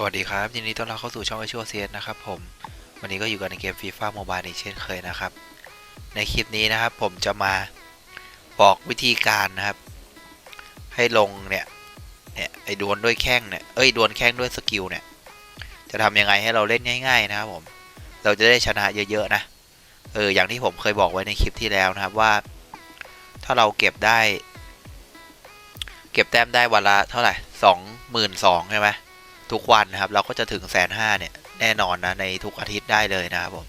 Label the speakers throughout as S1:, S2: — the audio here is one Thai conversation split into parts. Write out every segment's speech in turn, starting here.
S1: สวัสดีครับ ยินดีต้อนรับเข้าสู่ช่องไอชัวเซียนนะครับผม วันนี้ก็อยู่กันในเกมฟีฟ่าโมบายอีกเช่นเคยนะครับ ในคลิปนี้นะครับผมจะมาบอกวิธีการนะครับ ให้ลงเนี่ยเนี่ยไอ้ดวลด้วยแข้งเนี่ยเอ้ยดวลแข้งด้วยสกิลเนี่ยจะทำยังไงให้เราเล่นง่าย ๆ นะครับผมเราจะได้ชนะเยอะๆนะเอออย่างที่ผมเคยบอกไว้ในคลิปที่แล้วนะครับว่า ถ้าเราเก็บได้ เก็บแต้มได้วันละเท่าไหร่สองหมื่นสองใช่ไหม ทุกวันนะครับ เราก็จะถึงแสนห้าเนี่ยแน่นอนนะในทุกอาทิตย์ได้เลยนะครับผม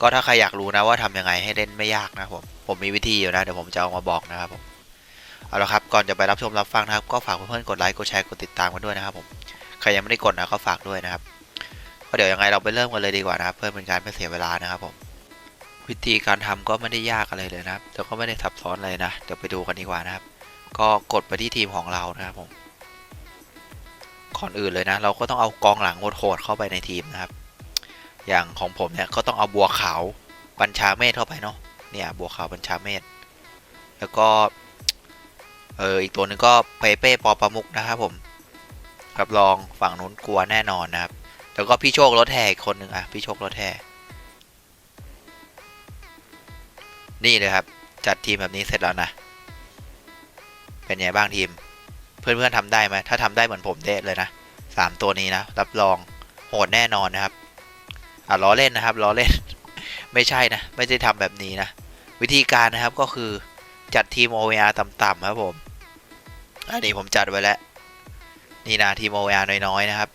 S1: ก็ถ้าใครอยากรู้นะว่าทำยังไงให้เล่นไม่ยากนะผม ผมมีวิธีอยู่นะเดี๋ยวผมจะเอามาบอกนะครับผม เอาละครับก่อนจะไปรับชมรับฟังนะครับ ก็ฝากเพื่อนๆกดไลค์กดแชร์กดติดตามกันด้วยนะครับผมใครยังไม่ได้กดนะก็ฝากด้วยนะครับก็เดี๋ยวยังไงเราไปเริ่มกันเลยดีกว่านะครับ เพื่อเป็นการไม่เสียเวลานะครับผม วิธีการทำก็ไม่ได้ยากอะไรเลยนะครับแต่ก็ไม่ได้ซับซ้อนเลยนะ เดี๋ยวไปดูกันดีกว่านะครับ ก็กดไปที่ทีมของเรานะครับผม ก่อนอื่นเลยนะ เราก็ต้องเอากองหลังโหดๆเข้าไปในทีมนะครับ อย่างของผมเนี่ยก็ต้องเอาบัวขาวบัญชาเมธเข้าไปเนาะเนี่ยบัวขาวบัญชาเมธแล้วก็เอออีกตัวหนึงก็เปเป้ปอประมุกนะครับผมรับรองฝั่งนู้นกลัวแน่นอนนะครับ แล้วก็พี่โชครถแห่อีกคนหนึ่งอะพี่โชครถแห่นี่เลยครับ จัดทีมแบบนี้เสร็จแล้วนะ เป็นไงบ้างทีม เพื่อนๆทำได้ไหมถ้าทำได้เหมือนผมเดะเลยนะสามตัวนี้นะรับรองโหดแน่นอนนะครับอะล้อเล่นนะครับล้อเล่น ไม่ใช่นะ ไม่ได้ทำแบบนี้นะ วิธีการนะครับก็คือจัดทีม OVR ต่ำๆครับผมอันนี้ผมจัดไว้แล้ว นี่นะทีม OVR น้อยๆนะครับ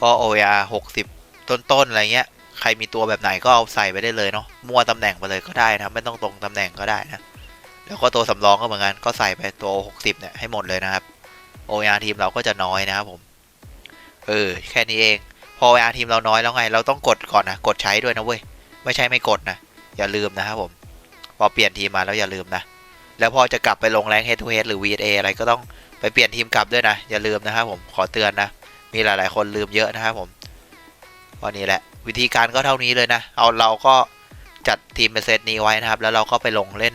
S1: ก็ OVR 60 ต้นๆอะไรเงี้ยใครมีตัวแบบไหนก็เอาใส่ไปได้เลยเนาะมั่วตำแหน่งไปเลยก็ได้นะไม่ต้องตรงตำแหน่งก็ได้นะแล้วก็ตัวสำรองก็เหมือนกันก็ใส่ไปตัว 60เนี่ยให้หมดเลยนะครับ OR ทีมเราก็จะน้อยนะครับผม เออ แค่นี้เอง พอ OR ทีมเราน้อยแล้วไง เราต้องกดก่อนนะ กดใช้ด้วยนะเว้ย ไม่ใช่ไม่กดนะ อย่าลืมนะครับผม พอเปลี่ยนทีมมาแล้วอย่าลืมนะ แล้วพอจะกลับไปลงแรง head to head หรือ VSA อะไรก็ต้องไปเปลี่ยนทีมกลับด้วยนะ อย่าลืมนะครับผม ขอเตือนนะ มีหลาย ๆ คนลืมเยอะนะครับผมก็นี่แหละ วิธีการก็เท่านี้เลยนะ เอาเราก็จัดทีมเป็นเซตนี้ไว้นะครับ แล้วเราก็ไปลงเล่น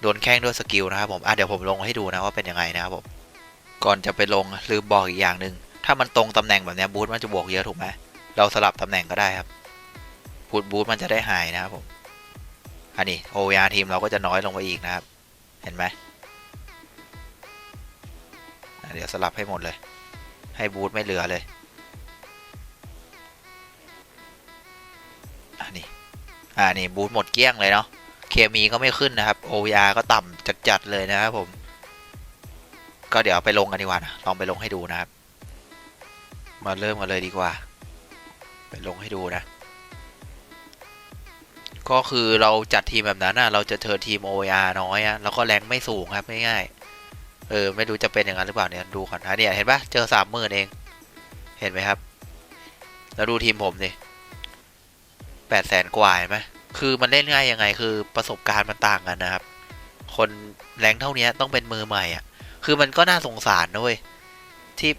S1: โดนแข้งด้วยสกิลนะครับผม อะเดี๋ยวผมลงให้ดูนะว่าเป็นยังไงนะครับผม ก่อนจะไปลงลืมบอกอีกอย่างหนึ่งถ้ามันตรงตำแหน่งแบบนี้บูทมันจะบวกเยอะถูกไหมเราสลับตำแหน่งก็ได้ครับบูทบูทมันจะได้หายนะครับผมอันนี้ OVR ทีมเราก็จะน้อยลงไปอีกนะครับ เห็นไหมเดี๋ยวสลับให้หมดเลย ให้บูทไม่เหลือเลยอันนี้อ่านี่บูทหมดเกลี้ยงเลยเนาะเคมีก็ไม่ขึ้นนะครับ OVR ก็ต่ำจัดๆเลยนะครับผม ก็เดี๋ยวไปลงกันดีกว่านะลองไปลงให้ดูนะครับ มาเริ่มกันเลยดีกว่า ไปลงให้ดูนะ ก็คือเราจัดทีมแบบนั้นนะเราจะเทิร์ทีม or น้อยอะแล้วก็แรงไม่สูงครับง่ายๆเออไม่รู้จะเป็นอย่างนั้นหรือเปล่าเนี่ยดูก่อนนะเนี่ยเห็นปะเจอสามหมื่นเอง เห็นไหมครับ แล้วดูทีมผมดิแปดแสนกว่าเห็นไหมคือมันเล่นง่ายยังไงคือประสบการณ์มันต่างกันนะครับ คนแรงเท่านี้ต้องเป็นมือใหม่อะ คือมันก็น่าสงสารนะเว้ยที่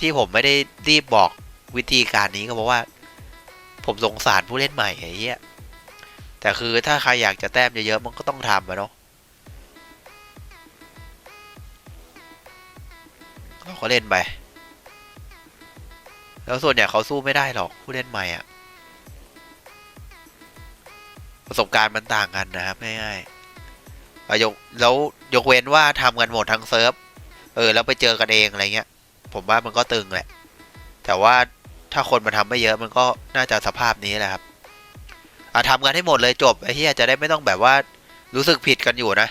S1: ที่ผมไม่ได้รีบบอกวิธีการนี้ก็เพราะว่า ผมสงสารผู้เล่นใหม่ไอ้เหี้ยแต่คือถ้าใครอยากจะแต้มเยอะๆมันก็ต้องทำอะเนาะเราก็เล่นไปแล้วส่วนใหญ่เขาสู้ไม่ได้หรอกผู้เล่นใหม่อะประสบการณ์มันต่างกันนะครับง่ายๆ ยกแล้วยกเว้นว่าทำกันหมดทั้งเซิร์ฟ เออ แล้วไปเจอกันเองอะไรเงี้ย ผมว่ามันก็ตึงแหละ แต่ว่าถ้าคนมาทำไม่เยอะมันก็น่าจะสภาพนี้แหละครับ อะทำกันให้หมดเลยจบไอ้ที่จะได้ไม่ต้องแบบว่ารู้สึกผิดกันอยู่นะ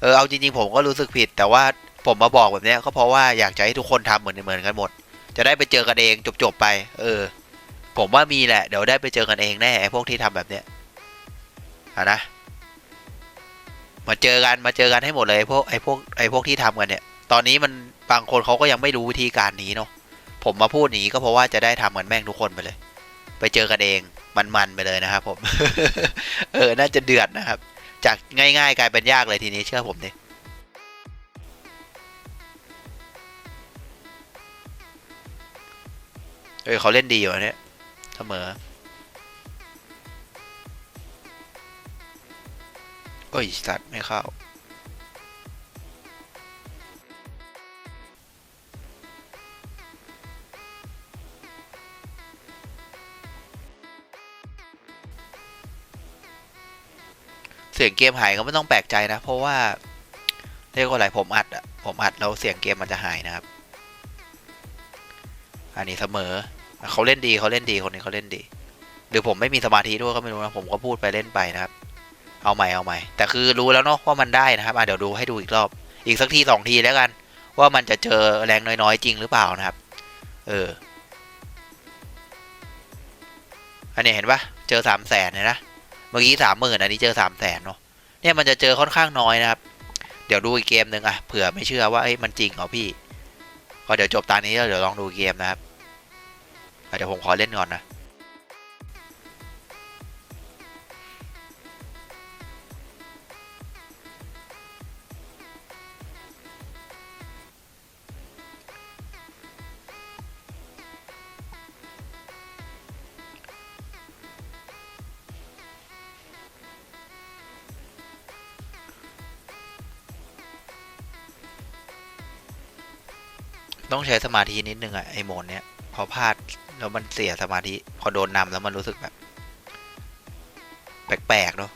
S1: เออ เอาจริงๆผมก็รู้สึกผิด แต่ว่าผมมาบอกแบบเนี้ยก็เพราะว่าอยากจะให้ทุกคนทำเหมือนเหมือนกันหมด จะได้ไปเจอกันเองจบๆไป เออ ผมว่ามีแหละ เดี๋ยวได้ไปเจอกันเองแน่ไอ้พวกที่ทำแบบเนี้ยอะนะ มาเจอกันมาเจอกันให้หมดเลยไอ้พวกไอ้พวกไอ้พวกที่ทำกันเนี่ย ตอนนี้มันบางคนเขาก็ยังไม่รู้วิธีการนี้เนาะผมมาพูดนี้ก็เพราะว่าจะได้ทำกันแม่งทุกคนไปเลย ไปเจอกันเองมันๆไปเลยนะครับ ผม เออน่าจะเดือดนะครับ จากง่ายๆ กลายเป็นยากเลยทีนี้เชื่อผมดิเออเขาเล่นดีอยู่นะเนี่ยเสมอ โอ้ยสัตว์ไม่เข้า เสียงเกมหายก็ไม่ต้องแปลกใจนะ เพราะว่า เรียกว่าอะไรผมอัดอะผมอัดแล้วเสียงเกมมันจะหายนะครับ อันนี้เสมอเขาเล่นดีเขาเล่นดีคนนี้เขาเล่นดีหรือผมไม่มีสมาธิด้วยก็ไม่รู้นะผมก็พูดไปเล่นไปนะครับ เอาใหม่เอาใหม่ แต่คือรู้แล้วเนาะว่ามันได้นะครับเดี๋ยวดูให้ดูอีกรอบ อีกสักทีสองทีแล้วกัน ว่ามันจะเจอแรงน้อยๆจริงหรือเปล่านะครับ เออ อันนี้เห็นปะเจอสามแสนเลยนะ เมื่อกี้สามหมื่นอันนี้เจอสามแสนเนาะ เนี่ยมันจะเจอค่อนข้างน้อยนะครับ เดี๋ยวดูอีกเกมหนึ่งอะเผื่อไม่เชื่อว่าเอ้ยมันจริงเหรอพี่ ก็เดี๋ยวจบตอนนี้แล้วเดี๋ยวลองดูเกมนะครับเดี๋ยวผมขอเล่นก่อนนะ ต้องใช้สมาธินิดนึงอะไอโหมดเนี้ยพอพลาดแล้วมันเสียสมาธิ พอโดนนำแล้วมันรู้สึกแบบ แปลกๆเนาะ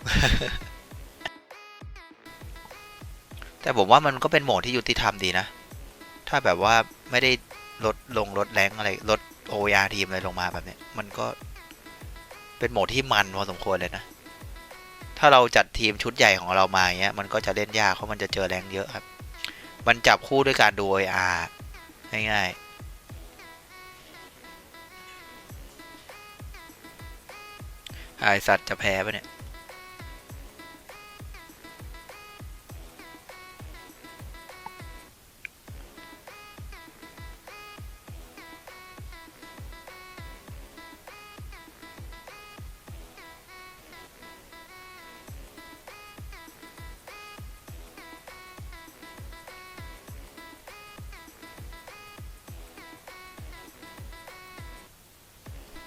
S1: แต่ผมว่ามันก็เป็นโหมดที่ยุติธรรมดีนะ ถ้าแบบว่าไม่ได้ลดลงลดแรงอะไรลดโอยาทีมอะไรลงมาแบบนี้มันก็เป็นโหมดที่มันพอสมควรเลยนะ ถ้าเราจัดทีมชุดใหญ่ของเรามาเงี้ย มันก็จะเล่นยากเพราะมันจะเจอแรงเยอะครับ มันจับคู่ด้วยการดู OR ง่ายๆไอสัตว์จะแพ้ปะเนี่ย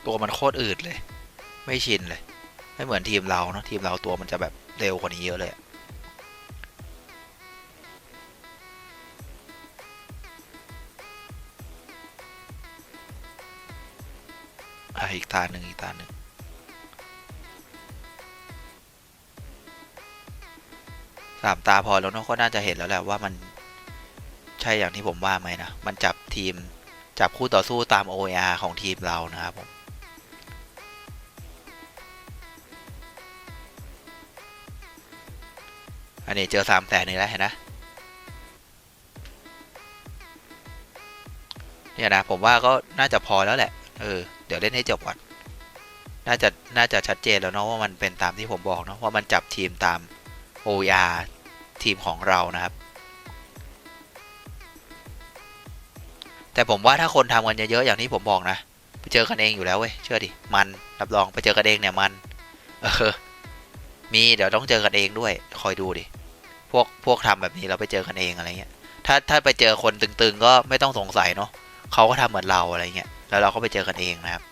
S1: ตัวมันโคตรอืดเลย ไม่ชินเลย ไม่เหมือนทีมเราเนาะทีมเราตัวมันจะแบบเร็วกว่านี้เยอะเลยอีกตาหนึ่งอีกตาหนึ่งสามตาพอแล้วเนาะก็น่าจะเห็นแล้วแหละว่ามันใช่อย่างที่ผมว่าไหมนะ มันจับทีมจับคู่ต่อสู้ตาม OAR ของทีมเรานะครับผม อันนี้เจอสามแสนนี่แล้วเห็นนะเนี่ยนะผมว่าก็น่าจะพอแล้วแหละ เออ เดี๋ยวเล่นให้จบก่อน น่าจะ น่าจะชัดเจนแล้วเนาะว่ามันเป็นตามที่ผมบอกเนาะว่ามันจับทีมตาม O.R ทีมของเรานะครับ แต่ผมว่าถ้าคนทำกันเยอะๆอย่างที่ผมบอกนะไปเจอกันเองอยู่แล้วเว้ยเชื่อดิ มันรับรองไปเจอกันเองเนี่ยมัน เออ มีเดี๋ยวต้องเจอกันเองด้วย คอยดูดิ พวกพวกทำแบบนี้เราไปเจอกันเองอะไรเงี้ยถ้าถ้าไปเจอคนตึงๆ ก็ไม่ต้องสงสัยเนาะเขาก็ทำเหมือนเราอะไรเงี้ยแล้วเราก็ไปเจอกันเองนะครับ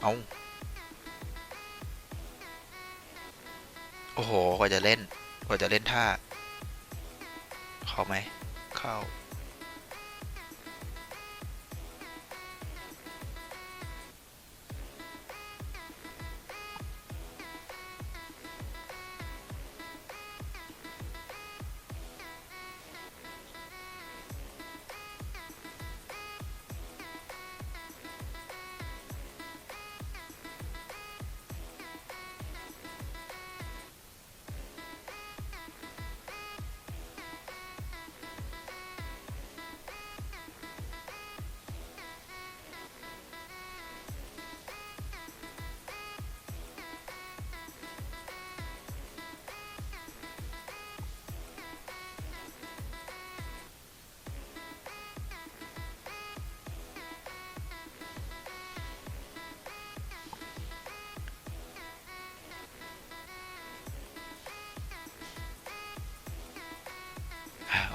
S1: เอาโอ้โหกว่าจะเล่นกว่าจะเล่นท่า เข้าไหม เข้า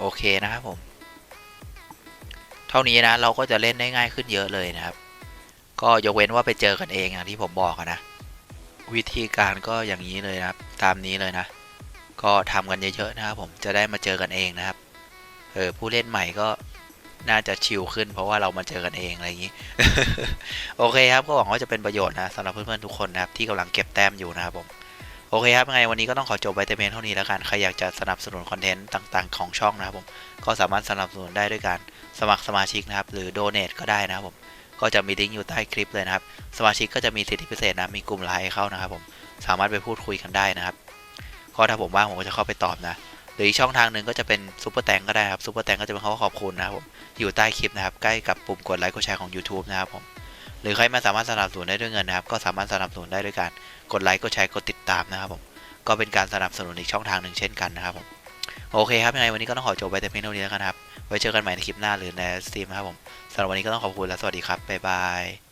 S1: โอเคนะครับผม เท่านี้นะเราก็จะเล่นได้ง่ายขึ้นเยอะเลยนะครับ ก็ยกเว้นว่าไปเจอกันเองอย่างที่ผมบอกนะ วิธีการก็อย่างนี้เลยนะครับ ตามนี้เลยนะ ก็ทำกันเยอะๆนะครับผมจะได้มาเจอกันเองนะครับเออผู้เล่นใหม่ก็น่าจะชิลขึ้น เพราะว่าเรามาเจอกันเองอะไรอย่างนี้ โอเคครับก็หวังว่าจะเป็นประโยชน์นะสำหรับเพื่อนๆทุกคนนะครับที่กำลังเก็บแต้มอยู่นะครับผม โอเคครับยังไงวันนี้ก็ต้องขอจบไว้แต่เพียงเท่านี้แล้วกัน ใครอยากจะสนับสนุนคอนเทนต์ต่างๆ ของช่องนะครับผมก็สามารถสนับสนุนได้ด้วยการสมัครสมาชิกนะครับ หรือโดเน a ก็ได้นะครับผมก็จะมีลิงก์อยู่ใต้คลิปเลยนะครับ สมาชิกก็จะมีสิทธิพิเศษนะมีกลุ่มไลน์เข้านะครับผมสามารถไปพูดคุยกันได้นะครับก็ถ้าผมว่างผมก็จะเข้าไปตอบนะหรืออีกช่องทางหนึ่งก็จะเป็นซุปเปอร์แตงก็ได้ครับซุปเปอร์แตงก็จะเป็นคำว่าขอบคุณนะครับผมอยู่ใต้คลิปนะครับใกล้กับปุ่มกดไลค์กดแชร์ของ YouTube นะครับผม หรือใครไมาสามารถสนับสนุนได้ด้วยเงินนะครับ ก็สามารถสนับสนุนได้ด้วยการกดไลค์กดแชร์กดติดตามนะครับผมก็เป็นการสนับสนุนอีกช่องทางหนึ่งเช่นกันนะครับผมโอเคครับยังไงวันนี้ก็ต้องขอจบไปแต่เพียงเท่านี้แล้วกันครับไว้เจอกันใหม่ในคลิปหน้าหรือในสตรีมนะครับผมสำหรับวันนี้ก็ต้องขอบคุณและสวัสดีครับบ๊ายบาย